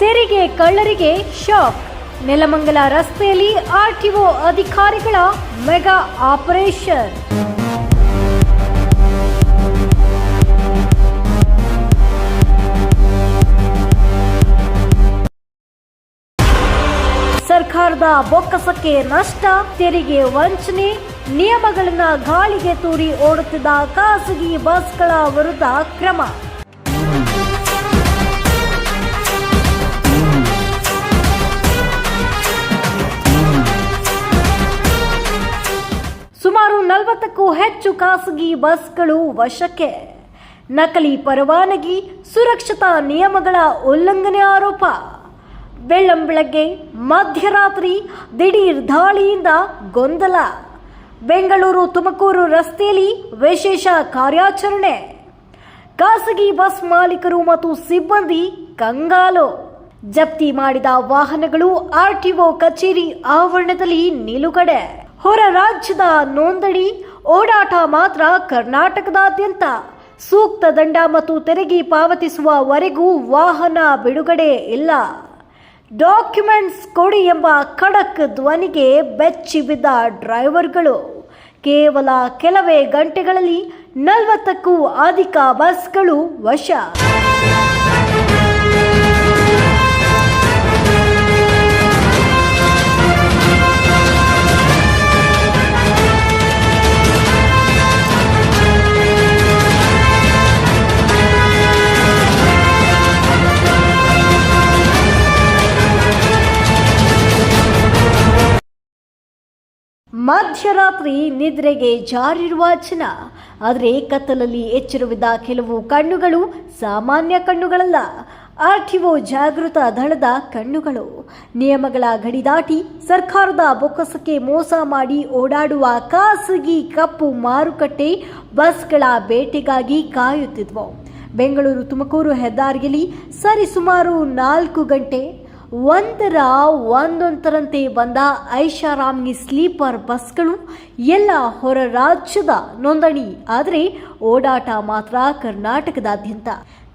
ತೆರಿಗೆ ಕಳ್ಳರಿಗೆ ಶಾಕ್. ನೆಲಮಂಗಲ ರಸ್ತೆಯಲ್ಲಿ ಆರ್ಟಿಒ ಅಧಿಕಾರಿಗಳ ಮೆಗಾ ಆಪರೇಷನ್. ಸರ್ಕಾರದ ಬೊಕ್ಕಸಕ್ಕೆ ನಷ್ಟ, ತೆರಿಗೆ ವಂಚನೆ, ನಿಯಮಗಳನ್ನ ಗಾಳಿಗೆ ತೂರಿ ಓಡುತ್ತಿದ್ದ ಖಾಸಗಿ ಬಸ್ಗಳ ವಿರುದ್ಧ ಕ್ರಮ. ಹೆಚ್ಚು ಖಾಸಗಿ ಬಸ್ಗಳು ವಶಕ್ಕೆ. ನಕಲಿ ಪರವಾನಗಿ, ಸುರಕ್ಷತಾ ನಿಯಮಗಳ ಉಲ್ಲಂಘನೆ ಆರೋಪ. ಬೆಳ್ಳಂಬೆಳಗ್ಗೆ ಮಧ್ಯರಾತ್ರಿ ದಿಢೀರ್ ದಾಳಿಯಿಂದ ಗೊಂದಲ. ಬೆಂಗಳೂರು ತುಮಕೂರು ರಸ್ತೆಯಲ್ಲಿ ವಿಶೇಷ ಕಾರ್ಯಾಚರಣೆ. ಖಾಸಗಿ ಬಸ್ ಮಾಲೀಕರು ಮತ್ತು ಸಿಬ್ಬಂದಿ ಕಂಗಾಲು. ಜಪ್ತಿ ಮಾಡಿದ ವಾಹನಗಳು ಆರ್ಟಿಒ ಕಚೇರಿ ಆವರಣದಲ್ಲಿ ನಿಲುಗಡೆ. ಹೊರ ರಾಜ್ಯದ ನೋಂದಣಿ ಓಡಾಟ ಮಾತ್ರ ಕರ್ನಾಟಕದಾದ್ಯಂತ. ಸೂಕ್ತ ದಂಡ ಮತ್ತು ತೆರಿಗೆ ಪಾವತಿಸುವವರೆಗೂ ವಾಹನ ಬಿಡುಗಡೆ ಇಲ್ಲ. ಡಾಕ್ಯುಮೆಂಟ್ಸ್ ಕೊಡಿ ಎಂಬ ಖಡಕ್ ಧ್ವನಿಗೆ ಬೆಚ್ಚಿ ಬಿದ್ದ ಡ್ರೈವರ್ಗಳು. ಕೇವಲ ಕೆಲವೇ ಗಂಟೆಗಳಲ್ಲಿ ನಲವತ್ತಕ್ಕೂ ಅಧಿಕ ಬಸ್ಗಳು ವಶ. ಮಧ್ಯರಾತ್ರಿ ನಿದ್ರೆಗೆ ಜಾರಿರುವ ಜನ ಆದರೆ ಕತ್ತಲಲ್ಲಿ ಎಚ್ಚರವಿದ್ದ ಕೆಲವು ಕಣ್ಣುಗಳು ಸಾಮಾನ್ಯ ಕಣ್ಣುಗಳಲ್ಲ. ಆರ್ಟಿಒ ಜಾಗೃತ ದಳದ ಕಣ್ಣುಗಳು. ನಿಯಮಗಳ ಗಡಿ ದಾಟಿ ಸರ್ಕಾರದ ಬೊಕ್ಕಸಕ್ಕೆ ಮೋಸ ಮಾಡಿ ಓಡಾಡುವ ಖಾಸಗಿ ಕಪ್ಪು ಮಾರುಕಟ್ಟೆ ಬಸ್ಗಳ ಬೇಟೆಗಾಗಿ ಕಾಯುತ್ತಿದ್ವು. ಬೆಂಗಳೂರು ತುಮಕೂರು ಹೆದ್ದಾರಿಯಲ್ಲಿ ಸರಿಸುಮಾರು ನಾಲ್ಕು ಗಂಟೆ ಒಂದರ ಒಂದೊಂದರಂತೆ ಬಂದ ಐಷಾರಾಮಿ ಸ್ಲೀಪರ್ ಬಸ್ಗಳು ಎಲ್ಲ ಹೊರ ರಾಜ್ಯದ ನೋಂದಣಿ. ಆದರೆ ಓಡಾಟ ಮಾತ್ರ ಕರ್ನಾಟಕದಾದ್ಯಂತ.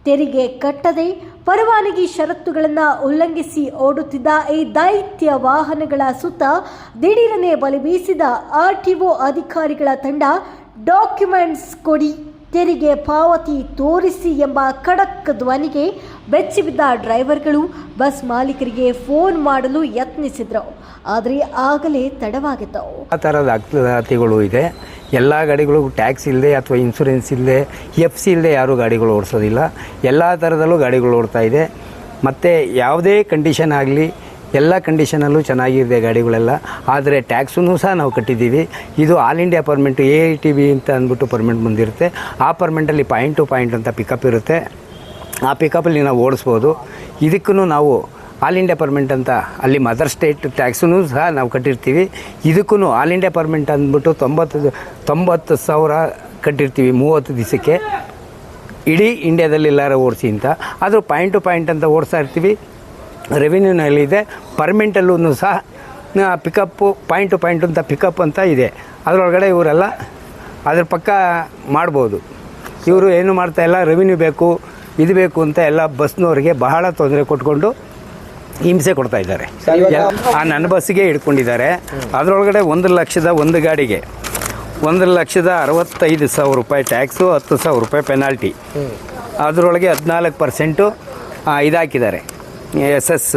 ತೆರಿಗೆ ಕಟ್ಟದೆ ಪರವಾನಗಿ ಷರತ್ತುಗಳನ್ನು ಉಲ್ಲಂಘಿಸಿ ಓಡುತ್ತಿದ್ದ ಈ ದೈತ್ಯ ವಾಹನಗಳ ಸುತ್ತ ದಿಢೀರನೆ ಬಲಿ ಬೀಸಿದ ಆರ್ಟಿಒ ಅಧಿಕಾರಿಗಳ ತಂಡ ಡಾಕ್ಯುಮೆಂಟ್ಸ್ ಕೊಡಿ. ತೆರಿಗೆ ಪಾವತಿ ತೋರಿಸಿ ಎಂಬ ಖಡಕ್ ಧ್ವನಿಗೆ ಬೆಚ್ಚಿಬಿದ್ದ ಡ್ರೈವರ್ಗಳು ಬಸ್ ಮಾಲೀಕರಿಗೆ ಫೋನ್ ಮಾಡಲು ಯತ್ನಿಸಿದ್ರು. ಆದರೆ ಆಗಲೇ ತಡವಾಗಿತ್ತು. ಆ ಥರದ ಅಕ್ತಿಗಳು ಇದೆ. ಎಲ್ಲ ಗಾಡಿಗಳು ಟ್ಯಾಕ್ಸ್ ಇಲ್ಲದೆ ಅಥವಾ ಇನ್ಸೂರೆನ್ಸ್ ಇಲ್ಲದೆ ಎಫ್ ಸಿ ಇಲ್ಲದೆ ಯಾರೂ ಗಾಡಿಗಳು ಓಡಿಸೋದಿಲ್ಲ. ಎಲ್ಲ ಥರದಲ್ಲೂ ಗಾಡಿಗಳು ಓಡ್ತಾ ಇದೆ. ಮತ್ತು ಯಾವುದೇ ಕಂಡೀಷನ್ ಆಗಲಿ ಎಲ್ಲ ಕಂಡೀಷನಲ್ಲೂ ಚೆನ್ನಾಗಿದೆ ಗಾಡಿಗಳೆಲ್ಲ. ಆದರೆ ಟ್ಯಾಕ್ಸೂ ಸಹ ನಾವು ಕಟ್ಟಿದ್ದೀವಿ. ಇದು all India permit, A I T B ಅಂತ ಅಂದ್ಬಿಟ್ಟು ಪರ್ಮೆಂಟ್ ಬಂದಿರುತ್ತೆ. ಆ ಪರ್ಮೆಂಟಲ್ಲಿ ಪಾಯಿಂಟ್ ಟು ಪಾಯಿಂಟ್ ಅಂತ ಪಿಕಪ್ ಇರುತ್ತೆ. ಆ ಪಿಕಪ್ಪಲ್ಲಿ ನಾವು ಓಡಿಸ್ಬೋದು. ಇದಕ್ಕೂ ನಾವು ಆಲ್ ಇಂಡಿಯಾ ಪರ್ಮೆಂಟ್ ಅಂತ, ಅಲ್ಲಿ ಮದರ್ ಸ್ಟೇಟ್ ಟ್ಯಾಕ್ಸೂ ಸಹ ನಾವು ಕಟ್ಟಿರ್ತೀವಿ. ಇದಕ್ಕೂ ಆಲ್ ಇಂಡಿಯಾ ಪರ್ಮೆಂಟ್ ಅಂದ್ಬಿಟ್ಟು ತೊಂಬತ್ತು ತೊಂಬತ್ತು ಸಾವಿರ ಕಟ್ಟಿರ್ತೀವಿ ಮೂವತ್ತು ದಿವಸಕ್ಕೆ ಇಡೀ ಇಂಡ್ಯಾದಲ್ಲಿ ಎಲ್ಲರೂ ಓಡಿಸಿ ಅಂತ. ಆದರೂ ಪಾಯಿಂಟ್ ಟು ಪಾಯಿಂಟ್ ಅಂತ ಓಡಿಸ್ತಾ ಇರ್ತೀವಿ. ರೆವಿನ್ಯೂನಲ್ಲಿದೆ. ಪರ್ಮೆಂಟಲ್ಲೂ ಸಹ ಪಿಕಪ್ಪು ಪಾಯಿಂಟ್ ಟು ಪಾಯಿಂಟ್ ಅಂತ ಪಿಕಪ್ ಅಂತ ಇದೆ. ಅದರೊಳಗಡೆ ಇವರೆಲ್ಲ ಅದ್ರ ಪಕ್ಕ ಮಾಡ್ಬೋದು. ಇವರು ಏನು ಮಾಡ್ತಾ ಇಲ್ಲ ರೆವಿನ್ಯೂ ಬೇಕು ಇದು ಬೇಕು ಅಂತ ಎಲ್ಲ ಬಸ್ನವರಿಗೆ ಬಹಳ ತೊಂದರೆ ಕೊಟ್ಕೊಂಡು ಹಿಂಸೆ ಕೊಡ್ತಾ ಇದ್ದಾರೆ. ಆ ನನ್ನ ಬಸ್ಸಿಗೆ ಇಟ್ಕೊಂಡಿದ್ದಾರೆ ಅದರೊಳಗಡೆ ಒಂದು ಲಕ್ಷದ ಒಂದು ಗಾಡಿಗೆ ಒಂದು ಲಕ್ಷದ ಅರವತ್ತೈದು ಸಾವಿರ ರೂಪಾಯಿ ಟ್ಯಾಕ್ಸು ಹತ್ತು ಸಾವಿರ ರೂಪಾಯಿ ಪೆನಾಲ್ಟಿ. ಅದರೊಳಗೆ ಹದಿನಾಲ್ಕು ಪರ್ಸೆಂಟು ಇದಾಕಿದ್ದಾರೆ. S S.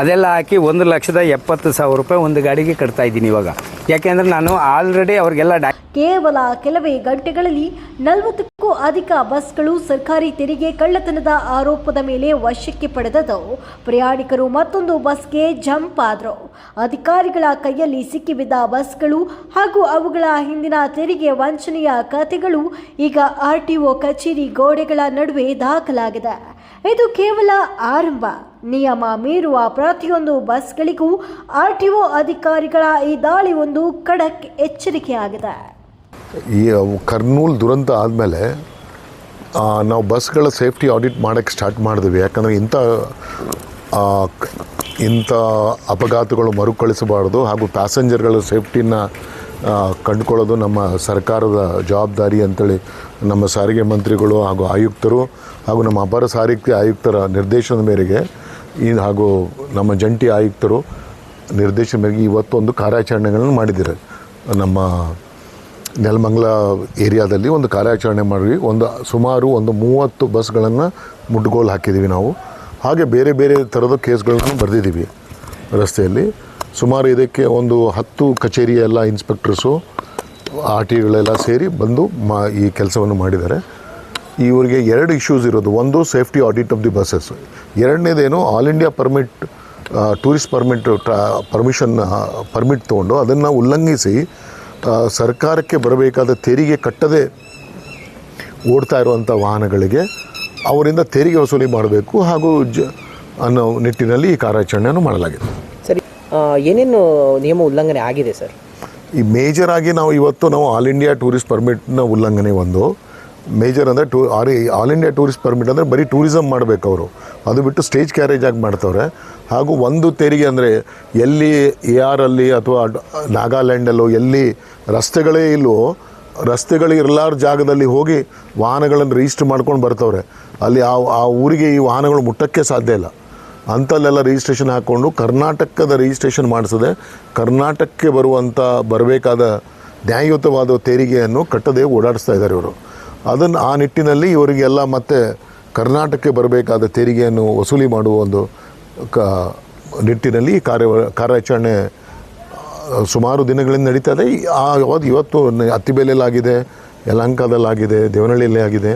ಅದೆಲ್ಲ ಹಾಕಿ ಒಂದು ಲಕ್ಷದ ಎಪ್ಪತ್ತು ಸಾವಿರ ರೂಪಾಯಿ ಒಂದು ಗಾಡಿಗೆ ಕಟ್ತಾ ಇದ್ದೀನಿ ಇವಾಗ. ಯಾಕೆಂದರೆ ನಾನು ಆಲ್ರೆಡಿ ಅವ್ರಿಗೆಲ್ಲ ಡಾ ಕೇವಲ ಕೆಲವೇ ಗಂಟೆಗಳಲ್ಲಿ ನಲವತ್ತಕ್ಕೂ ಅಧಿಕ ಬಸ್ಗಳು ಸರ್ಕಾರಿ ತೆರಿಗೆ ಕಳ್ಳತನದ ಆರೋಪದ ಮೇಲೆ ವಶಕ್ಕೆ ಪಡೆದವು ಪ್ರಯಾಣಿಕರು ಮತ್ತೊಂದು ಬಸ್ಗೆ ಜಂಪ್ ಆದರು. ಅಧಿಕಾರಿಗಳ ಕೈಯಲ್ಲಿ ಸಿಕ್ಕಿಬಿದ್ದ ಬಸ್ಗಳು ಹಾಗೂ ಅವುಗಳ ಹಿಂದಿನ ತೆರಿಗೆ ವಂಚನೆಯ ಕಥೆಗಳು ಈಗ ಆರ್ಟಿಒ ಕಚೇರಿ ಗೋಡೆಗಳ ನಡುವೆ ದಾಖಲಾಗಿದೆ. ಇದು ಕೇವಲ ಆರಂಭ. ನಿಯಮ ಮೀರುವ ಪ್ರತಿಯೊಂದು ಬಸ್ಗಳಿಗೂ ಆರ್ಟಿಒ ಅಧಿಕಾರಿಗಳ ಈ ದಾಳಿ ಒಂದು ಖಡಕ್ ಎಚ್ಚರಿಕೆಯಾಗಿದೆ. ಈ ಕರ್ನೂಲ್ ದುರಂತ ಆದಮೇಲೆ ನಾವು ಬಸ್ಗಳ ಸೇಫ್ಟಿ ಆಡಿಟ್ ಮಾಡೋಕ್ಕೆ ಸ್ಟಾರ್ಟ್ ಮಾಡಿದ್ವಿ. ಯಾಕಂದರೆ ಇಂಥ ಇಂಥ ಅಪಘಾತಗಳು ಮರುಕಳಿಸಬಾರ್ದು ಹಾಗೂ ಪ್ಯಾಸೆಂಜರ್ಗಳ ಸೇಫ್ಟಿನ ಕಂಡುಕೊಳ್ಳೋದು ನಮ್ಮ ಸರ್ಕಾರದ ಜವಾಬ್ದಾರಿ ಅಂತೇಳಿ ನಮ್ಮ ಸಾರಿಗೆ ಮಂತ್ರಿಗಳು ಹಾಗೂ ಆಯುಕ್ತರು ಹಾಗೂ ನಮ್ಮ ಅಪರ ಸಾರಿಗೆ ಆಯುಕ್ತರ ನಿರ್ದೇಶನದ ಮೇರೆಗೆ ಈ ಹಾಗೂ ನಮ್ಮ ಜಂಟಿ ಆಯುಕ್ತರು ನಿರ್ದೇಶನ ಮೇರೆಗೆ ಇವತ್ತೊಂದು ಕಾರ್ಯಾಚರಣೆಗಳನ್ನು ಮಾಡಿದ್ದಾರೆ. ನಮ್ಮ ನೆಲಮಂಗಲ ಏರಿಯಾದಲ್ಲಿ ಒಂದು ಕಾರ್ಯಾಚರಣೆ ಮಾಡಿ ಒಂದು ಸುಮಾರು ಒಂದು ಮೂವತ್ತು ಬಸ್ಗಳನ್ನು ಮುಡ್ಗೋಲು ಹಾಕಿದ್ದೀವಿ ನಾವು. ಹಾಗೆ ಬೇರೆ ಬೇರೆ ಥರದ ಕೇಸ್ಗಳನ್ನು ಬರೆದಿದ್ದೀವಿ ರಸ್ತೆಯಲ್ಲಿ. ಸುಮಾರು ಇದಕ್ಕೆ ಒಂದು ಹತ್ತು ಕಚೇರಿಯ ಎಲ್ಲ ಇನ್ಸ್ಪೆಕ್ಟರ್ಸು ಆರ್ ಟಿಗಳೆಲ್ಲ ಸೇರಿ ಬಂದು ಮಾ, ಈ ಕೆಲಸವನ್ನು ಮಾಡಿದ್ದಾರೆ. ಇವರಿಗೆ ಎರಡು ಇಶ್ಯೂಸ್ ಇರೋದು. ಒಂದು, safety audit of the buses. ಎರಡನೇದೇನು, all India permit tourist permit, ಟ್ರಾ, permission permit ತೊಗೊಂಡು ಅದನ್ನು ಉಲ್ಲಂಘಿಸಿ ಸರ್ಕಾರಕ್ಕೆ ಬರಬೇಕಾದ ತೆರಿಗೆ ಕಟ್ಟದೆ ಓಡ್ತಾ ಇರುವಂಥ ವಾಹನಗಳಿಗೆ ಅವರಿಂದ ತೆರಿಗೆ ವಸೂಲಿ ಮಾಡಬೇಕು ಹಾಗೂ ಜ, ಅನ್ನೋ ನಿಟ್ಟಿನಲ್ಲಿ ಈ ಕಾರ್ಯಾಚರಣೆಯನ್ನು ಮಾಡಲಾಗಿದೆ. ಏನೇನು ನಿಯಮ ಉಲ್ಲಂಘನೆ ಆಗಿದೆ ಸರ್? ಈ ಮೇಜರ್ ಆಗಿ ನಾವು ಇವತ್ತು ನಾವು ಆಲ್ ಇಂಡಿಯಾ ಟೂರಿಸ್ಟ್ ಪರ್ಮಿಟ್ನ ಉಲ್ಲಂಘನೆ ಒಂದು. ಮೇಜರ್ ಅಂದರೆ two or all India tourist permit ಅಂದರೆ ಬರೀ ಟೂರಿಸಮ್ ಮಾಡಬೇಕು ಅವರು. ಅದು ಬಿಟ್ಟು ಸ್ಟೇಜ್ ಕ್ಯಾರೇಜ್ ಆಗಿ ಮಾಡ್ತವ್ರೆ. ಹಾಗೂ ಒಂದು ತೆರಿಗೆ ಅಂದರೆ ಎಲ್ಲಿ ಎ ಆರಲ್ಲಿ ಅಥವಾ ನಾಗಾಲ್ಯಾಂಡಲ್ಲೋ ಎಲ್ಲಿ ರಸ್ತೆಗಳೇ ಇಲ್ಲವೋ ರಸ್ತೆಗಳು ಇರಲಾರ ಜಾಗದಲ್ಲಿ ಹೋಗಿ ವಾಹನಗಳನ್ನು ರಿಜಿಸ್ಟರ್ ಮಾಡ್ಕೊಂಡು ಬರ್ತವ್ರೆ. ಅಲ್ಲಿ ಆ ಆ ಊರಿಗೆ ಈ ವಾಹನಗಳು ಮುಟ್ಟಕ್ಕೆ ಸಾಧ್ಯ ಇಲ್ಲ. ಅಂಥಲ್ಲೆಲ್ಲ ರಿಜಿಸ್ಟ್ರೇಷನ್ ಹಾಕ್ಕೊಂಡು ಕರ್ನಾಟಕದ ರಿಜಿಸ್ಟ್ರೇಷನ್ ಮಾಡಿಸದೆ. ಕರ್ನಾಟಕಕ್ಕೆ ಬರುವಂಥ ಬರಬೇಕಾದ ನ್ಯಾಯಯುತವಾದ ತೆರಿಗೆಯನ್ನು ಕಟ್ಟದೆ ಓಡಾಡಿಸ್ತಾ ಇದ್ದಾರೆ ಇವರು. ಅದನ್ನು ಆ ನಿಟ್ಟಿನಲ್ಲಿ ಇವರಿಗೆಲ್ಲ ಮತ್ತೆ ಕರ್ನಾಟಕಕ್ಕೆ ಬರಬೇಕಾದ ತೆರಿಗೆಯನ್ನು ವಸೂಲಿ ಮಾಡುವ ಒಂದು ಕ ನಿಟ್ಟಿನಲ್ಲಿ ಕಾರ್ಯ ಕಾರ್ಯಾಚರಣೆ ಸುಮಾರು ದಿನಗಳಿಂದ ನಡೀತಾ ಇದೆ. ಆ ಇವತ್ತು ಅತ್ತಿಬೇಲೆಯಲ್ಲಾಗಿದೆ ಯಲಹಂಕದಲ್ಲಾಗಿದೆ ದೇವನಹಳ್ಳಿಯಲ್ಲಿ ಆಗಿದೆ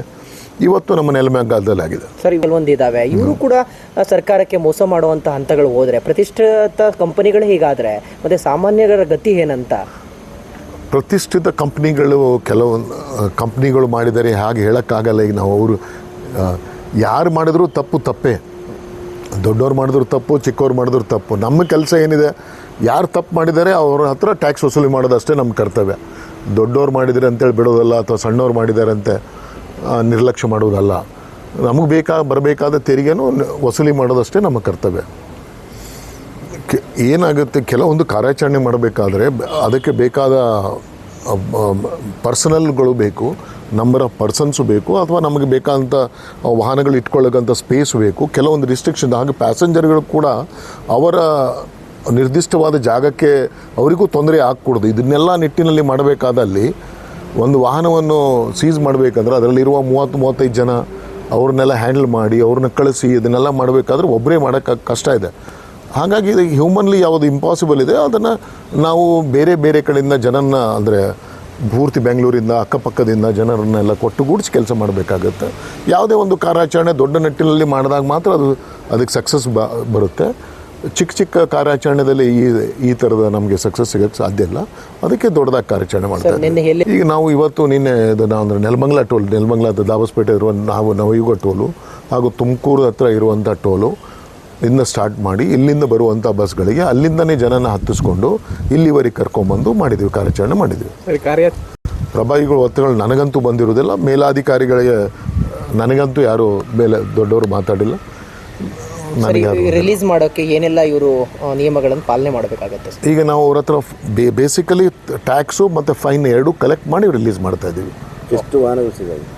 ಇವತ್ತು ನಮ್ಮ ನೆಲಮಂಗಲದಲ್ಲಿ ಆಗಿದೆ. ಸರ್ ಕೆಲವೊಂದು ಇದಾವೆ. ಇವರು ಕೂಡ ಸರ್ಕಾರಕ್ಕೆ ಮೋಸ ಮಾಡುವಂಥ ಹಂತಗಳು ಹೋದ್ರೆ ಪ್ರತಿಷ್ಠಿತ ಕಂಪನಿಗಳು ಹೀಗಾದ್ರೆ ಮತ್ತೆ ಸಾಮಾನ್ಯರ ಗತಿ ಏನಂತ? ಪ್ರತಿಷ್ಠಿತ ಕಂಪ್ನಿಗಳು ಕೆಲವೊಂದು ಕಂಪ್ನಿಗಳು ಮಾಡಿದರೆ ಹಾಗೆ ಹೇಳೋಕ್ಕಾಗಲ್ಲ. ಈಗ ನಾವು ಅವರು ಯಾರು ಮಾಡಿದ್ರು ತಪ್ಪು ತಪ್ಪೇ. ದೊಡ್ಡವ್ರು ಮಾಡಿದ್ರು ತಪ್ಪು ಚಿಕ್ಕವ್ರು ಮಾಡಿದ್ರು ತಪ್ಪು. ನಮ್ಮ ಕೆಲಸ ಏನಿದೆ ಯಾರು ತಪ್ಪು ಮಾಡಿದ್ದಾರೆ ಅವ್ರ ಹತ್ರ ಟ್ಯಾಕ್ಸ್ ವಸೂಲಿ ಮಾಡೋದಷ್ಟೇ ನಮ್ಮ ಕರ್ತವ್ಯ. ದೊಡ್ಡವ್ರು ಮಾಡಿದರೆ ಅಂತೇಳಿ ಬಿಡೋದಲ್ಲ ಅಥವಾ ಸಣ್ಣವ್ರು ಮಾಡಿದ್ದಾರೆ ಅಂತ ನಿರ್ಲಕ್ಷ್ಯ ಮಾಡೋದಲ್ಲ ನಮಗೆ ಬೇಕಾ, ಬರಬೇಕಾದ ತೆರಿಗೆನೂ ವಸೂಲಿ ಮಾಡೋದಷ್ಟೇ ನಮ್ಮ ಕರ್ತವ್ಯ. ಏನಾಗುತ್ತೆ, ಕೆಲವೊಂದು ಕಾರ್ಯಾಚರಣೆ ಮಾಡಬೇಕಾದ್ರೆ ಅದಕ್ಕೆ ಬೇಕಾದ ಪರ್ಸನಲ್ಗಳು ಬೇಕು, ನಂಬರ್ ಆಫ್ ಪರ್ಸನ್ಸು ಬೇಕು, ಅಥವಾ ನಮಗೆ ಬೇಕಾದಂಥ ವಾಹನಗಳು ಇಟ್ಕೊಳ್ಳೋಕ್ಕಂಥ ಸ್ಪೇಸ್ ಬೇಕು. ಕೆಲವೊಂದು ರಿಸ್ಟ್ರಿಕ್ಷನ್ ಹಾಗೆ ಪ್ಯಾಸೆಂಜರ್ಗಳು ಕೂಡ ಅವರ ನಿರ್ದಿಷ್ಟವಾದ ಜಾಗಕ್ಕೆ ಅವರಿಗೂ ತೊಂದರೆ ಆಗಕೂಡ್ದು. ಇದನ್ನೆಲ್ಲ ನಿಟ್ಟಿನಲ್ಲಿ ಮಾಡಬೇಕಾದಲ್ಲಿ ಒಂದು ವಾಹನವನ್ನು ಸೀಸ್ ಮಾಡಬೇಕಂದ್ರೆ ಅದರಲ್ಲಿರುವ ಮೂವತ್ತು, ಮೂವತ್ತೈದು ಜನ ಅವ್ರನ್ನೆಲ್ಲ ಹ್ಯಾಂಡಲ್ ಮಾಡಿ, ಅವ್ರನ್ನ ಕಳಿಸಿ, ಇದನ್ನೆಲ್ಲ ಮಾಡಬೇಕಾದ್ರೆ ಒಬ್ಬರೇ ಮಾಡೋಕ್ಕೆ ಕಷ್ಟ ಇದೆ. ಹಾಗಾಗಿ ಇದು ಹ್ಯೂಮನ್ಲಿ ಯಾವುದು ಇಂಪಾಸಿಬಲ್ ಇದೆ, ಅದನ್ನು ನಾವು ಬೇರೆ ಬೇರೆ ಕಡೆಯಿಂದ ಜನನ್ನ ಅಂದರೆ ಪೂರ್ತಿ ಬೆಂಗಳೂರಿಂದ, ಅಕ್ಕಪಕ್ಕದಿಂದ ಜನರನ್ನೆಲ್ಲ ಕೊಟ್ಟುಗೂಡಿಸಿ ಕೆಲಸ ಮಾಡಬೇಕಾಗುತ್ತೆ. ಯಾವುದೇ ಒಂದು ಕಾರ್ಯಾಚರಣೆ ದೊಡ್ಡ ನಿಟ್ಟಿನಲ್ಲಿ ಮಾಡಿದಾಗ ಮಾತ್ರ ಅದು, ಅದಕ್ಕೆ ಸಕ್ಸಸ್ ಬರುತ್ತೆ. ಚಿಕ್ಕ ಚಿಕ್ಕ ಕಾರ್ಯಾಚರಣೆದಲ್ಲಿ ಈ ಈ ಥರದ ನಮಗೆ ಸಕ್ಸಸ್ ಸಿಗೋಕ್ಕೆ ಸಾಧ್ಯ ಇಲ್ಲ. ಅದಕ್ಕೆ ದೊಡ್ಡದಾಗಿ ಕಾರ್ಯಾಚರಣೆ ಮಾಡ್ತಾ ಇದ್ದೀವಿ. ಈಗ ನಾವು ಇವತ್ತು ನಿನ್ನೆ ಅಂದರೆ ನೆಲಮಂಗ್ಲ ಟೋಲ್ ನೆಲಮಂಗ್ಲದ ದಾಬಸ್ಪೇಟೆ ಇರುವ ನಾವು ನವಯುಗ ಟೋಲು ಹಾಗೂ ತುಮಕೂರು ಹತ್ರ ಇರುವಂಥ ಟೋಲು ಇಂದ ಸ್ಟಾರ್ಟ್ ಮಾಡಿ ಇಲ್ಲಿಂದ ಬರುವಂಥ ಬಸ್ಗಳಿಗೆ ಅಲ್ಲಿಂದನೇ ಜನನ ಹತ್ತಿಸ್ಕೊಂಡು ಇಲ್ಲಿವರೆಗೆ ಕರ್ಕೊಂಬಂದು ಮಾಡಿದ್ವಿ ಕಾರ್ಯಾಚರಣೆ ಮಾಡಿದ್ವಿ. ಸರಿ ಕಾರ್ಯ ಪ್ರಭಾವಿಗಳು ಒತ್ತುಗಳು ನನಗಂತೂ ಬಂದಿರೋದಿಲ್ಲ ಮೇಲಾಧಿಕಾರಿಗಳಿಗೆ ನನಗಂತೂ ಯಾರು ಮೇಲೆ ದೊಡ್ಡವರು ಮಾತಾಡಿಲ್ಲ. ರಿಲೀಸ್ ಮಾಡೋಕ್ಕೆ ಏನೆಲ್ಲ ಇವರು ನಿಯಮಗಳನ್ನು ಪಾಲನೆ ಮಾಡಬೇಕಾಗತ್ತೆ? ಈಗ ನಾವು ಅವ್ರ ಹತ್ರ ಬೇ ಬೇಸಿಕಲಿ ಟ್ಯಾಕ್ಸು ಮತ್ತು ಫೈನ್ ಎರಡು ಕಲೆಕ್ಟ್ ಮಾಡಿ ರಿಲೀಸ್ ಮಾಡ್ತಾ ಇದ್ದೀವಿ. ಎಷ್ಟು ವಾಹನಗಳು ಸೀಸ್ ಆಗಿದೆ?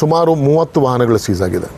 ಸುಮಾರು ಮೂವತ್ತು ವಾಹನಗಳು ಸೀಸ್ ಆಗಿದೆ.